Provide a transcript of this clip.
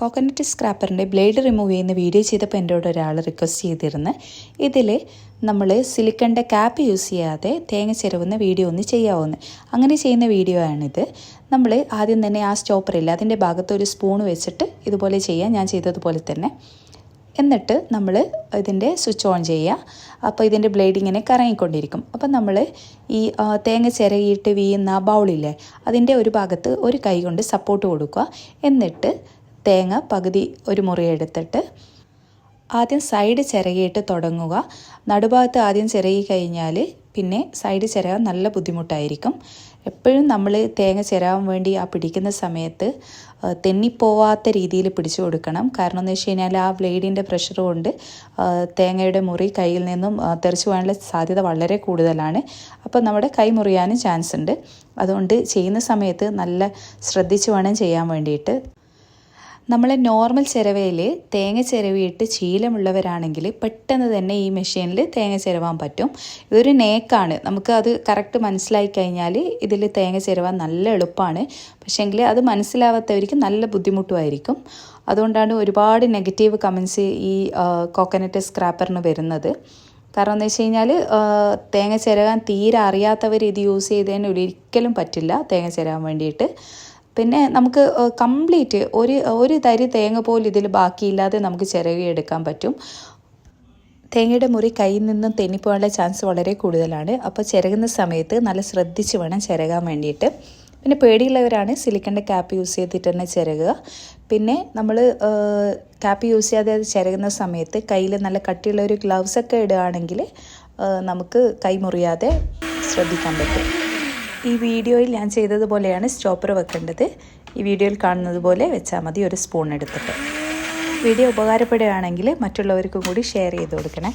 Coconut സ്ക്രാപ്പറിന്റെ blade remove ചെയ്യുന്ന video ചെയ്തപ്പോൾ എന്റെ കൂടെ ഒരാൾ റിക്വസ്റ്റ് ചെയ്തിരുന്നു. ഇതിൽ നമ്മൾ സിലിക്കണിന്റെ ക്യാപ്പ് യൂസ് ചെയ്യാതെ തേങ്ങ ചിരവുന്ന വീഡിയോ ഒന്ന് ചെയ്യാവുന്ന. അങ്ങനെ ചെയ്യുന്ന വീഡിയോ ആണിത്. നമ്മൾ ആദ്യം തന്നെ ആ സ്റ്റോപ്പറില്ല അതിന്റെ ഭാഗത്ത് ഒരു സ്പൂൺ വെച്ചിട്ട് ഇതുപോലെ ചെയ്യാം ഞാൻ ചെയ്തതുപോലെ തന്നെ. എന്നിട്ട് നമ്മൾ ഇതിന്റെ സ്വിച്ച് ഓൺ ചെയ്യുക അപ്പോൾ ഇതിന്റെ ബ്ലേഡ് ഇങ്ങനെ കറങ്ങിക്കൊണ്ടിരിക്കും. അപ്പം നമ്മൾ ഈ തേങ്ങ ചിരകിയിട്ട് വീയുന്ന ബൗളിലെ ബൗളില്ലേ അതിന്റെ ഒരു ഭാഗത്ത് ഒരു കൈ കൊണ്ട് സപ്പോർട്ട് കൊടുക്കുക. എന്നിട്ട് തേങ്ങ പകുതി ഒരു മുറി എടുത്തിട്ട് ആദ്യം സൈഡ് ചിരകിയിട്ട് തുടങ്ങുക. നടുഭാഗത്ത് ആദ്യം ചിരകി കഴിഞ്ഞാൽ പിന്നെ സൈഡ് ചിരകാൻ നല്ല ബുദ്ധിമുട്ടായിരിക്കും. എപ്പോഴും നമ്മൾ തേങ്ങ ചിരകാൻ വേണ്ടി ആ പിടിക്കുന്ന സമയത്ത് തെന്നിപ്പോവാത്ത രീതിയിൽ പിടിച്ചു കൊടുക്കണം. കാരണം എന്ന് വെച്ച് കഴിഞ്ഞാൽ ആ ബ്ലേഡിന്റെ പ്രഷർ കൊണ്ട് തേങ്ങയുടെ മുറി കയ്യിൽ നിന്നും തെറിച്ചു പോകാനുള്ള സാധ്യത വളരെ കൂടുതലാണ്. അപ്പോൾ നമ്മുടെ കൈ മുറിയാനും ചാൻസ് ഉണ്ട്. അതുകൊണ്ട് ചെയ്യുന്ന സമയത്ത് നല്ല ശ്രദ്ധിച്ച് വേണം ചെയ്യാൻ വേണ്ടിയിട്ട്. നമ്മൾ നോർമൽ ചിരവയിൽ തേങ്ങ ചിരവിയിട്ട് ശീലമുള്ളവരാണെങ്കിൽ പെട്ടെന്ന് തന്നെ ഈ മെഷീനിൽ തേങ്ങ ചിരവാൻ പറ്റും. ഇതൊരു നേക്കാണ്. നമുക്ക് അത് കറക്റ്റ് മനസ്സിലായി കഴിഞ്ഞാൽ ഇതിൽ തേങ്ങ ചിരവാൻ നല്ല എളുപ്പമാണ് പക്ഷേങ്കിൽ അത് മനസ്സിലാവാത്തവർക്ക് നല്ല ബുദ്ധിമുട്ടുമായിരിക്കും. അതുകൊണ്ടാണ് ഒരുപാട് നെഗറ്റീവ് കമൻസ് ഈ കോക്കനട്ട് സ്ക്രാപ്പറിന് വരുന്നത്. കാരണം എന്ന് വെച്ച് കഴിഞ്ഞാൽ തേങ്ങ ചിരകാൻ തീരെ അറിയാത്തവർ ഇത് യൂസ് ചെയ്തതിന് ഒരിക്കലും പറ്റില്ല തേങ്ങ ചിരകാൻ വേണ്ടിയിട്ട്. പിന്നെ നമുക്ക് കംപ്ലീറ്റ് ഒരു ഒരു തരി തേങ്ങ പോലും ഇതിൽ ബാക്കിയില്ലാതെ നമുക്ക് ചിരകിയെടുക്കാൻ പറ്റും. തേങ്ങയുടെ മുറി കയ്യിൽ നിന്നും തെന്നിപ്പോകാനുള്ള ചാൻസ് വളരെ കൂടുതലാണ്. അപ്പോൾ ചിരകുന്ന സമയത്ത് നല്ല ശ്രദ്ധിച്ച് വേണം ചിരകാൻ വേണ്ടിയിട്ട്. പിന്നെ പേടിയുള്ളവരാണ് സിലിക്കന്റെ ക്യാപ്പ് യൂസ് ചെയ്തിട്ട് തന്നെ ചിരകുക. പിന്നെ നമ്മൾ ക്യാപ്പ് യൂസ് ചെയ്യാതെ ചിരകുന്ന സമയത്ത് കയ്യിൽ നല്ല കട്ടിയുള്ള ഒരു ഗ്ലൗസ് ഒക്കെ ഇടുകയാണെങ്കിൽ നമുക്ക് കൈ മുറിയാതെ ശ്രദ്ധിക്കാൻ പറ്റും. ഈ വീഡിയോയിൽ ഞാൻ ചെയ്തതുപോലെയാണ് സ്റ്റോപ്പർ വെക്കേണ്ടത്. ഈ വീഡിയോയിൽ കാണുന്നത് പോലെ വെച്ചാൽ മതി ഒരു സ്പൂൺ എടുത്തിട്ട്. വീഡിയോ ഉപകാരപ്പെടുകയാണെങ്കിൽ മറ്റുള്ളവർക്കും കൂടി ഷെയർ ചെയ്ത് കൊടുക്കണേ.